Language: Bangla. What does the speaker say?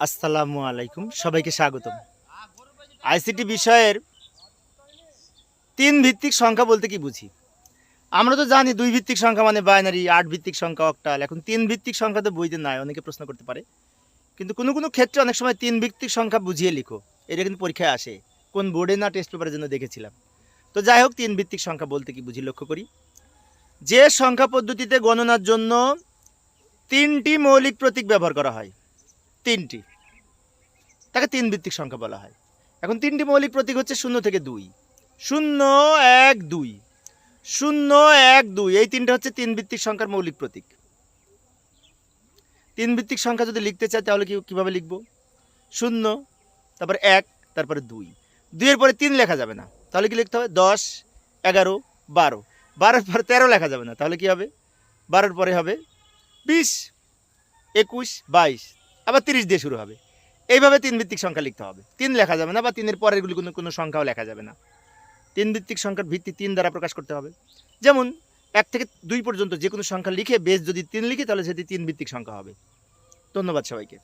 আসসালামু আলাইকুম, সবাইকে স্বাগতম। আইসিটি বিষয়ের তিন ভিত্তিক সংখ্যা বলতে কি বুঝি? আমরা তো জানি দুই ভিত্তিক সংখ্যা মানে বাইনারি আট ভিত্তিক সংখ্যা অক্টাল এখন তিন ভিত্তিক সংখ্যা তো বইতে নাই, অনেকে প্রশ্ন করতে পারে। কিন্তু কোনো কোনো ক্ষেত্রে অনেক সময় তিন ভিত্তিক সংখ্যা বুঝিয়ে লিখো, এটা কিন্তু পরীক্ষায় আসে, কোন বোর্ডে না টেস্ট পেপারের জন্য দেখেছিলাম। তো যাই হোক তিন ভিত্তিক সংখ্যা বলতে কি বুঝি লক্ষ্য করি? যে সংখ্যা পদ্ধতিতে গণনার জন্য তিনটি মৌলিক প্রতীক ব্যবহার করা হয়। তিনটি। তাকে তিন ভিত্তিক সংখ্যা বলা হয়। এখন তিনটি মৌলিক প্রতীক হচ্ছে শূন্য থেকে দুই। শূন্য, এক, দুই। শূন্য, এক, দুই। এই তিনটা হচ্ছে তিন ভিত্তিক সংখ্যার মৌলিক প্রতীক। তিন ভিত্তিক সংখ্যা যদি লিখতে চাই তাহলে কি কীভাবে লিখব? শূন্য, তারপরে এক, তারপরে দুই। দুইয়ের পরে তিন লেখা যাবে না। তাহলে কি লিখতে হবে? দশ, এগারো, বারো। বারোর পরে তেরো লেখা যাবে না। তাহলে কি হবে? বারোর পরে হবে বিশ, একুশ, বাইশ। আবার তিরিশ দিয়ে শুরু হবে। এইভাবে তিন ভিত্তিক সংখ্যা লিখতে হবে। তিন লেখা যাবে না বা তিনের পরেরগুলি কোনো কোনো সংখ্যাও লেখা যাবে না। তিন ভিত্তিক সংখ্যার ভিত্তি তিন দ্বারা প্রকাশ করতে হবে। যেমন, এক থেকে দুই পর্যন্ত যে কোনো সংখ্যা লিখে বেশ যদি তিন লিখি, তাহলে সেটি তিন ভিত্তিক সংখ্যা হবে। ধন্যবাদ সবাইকে।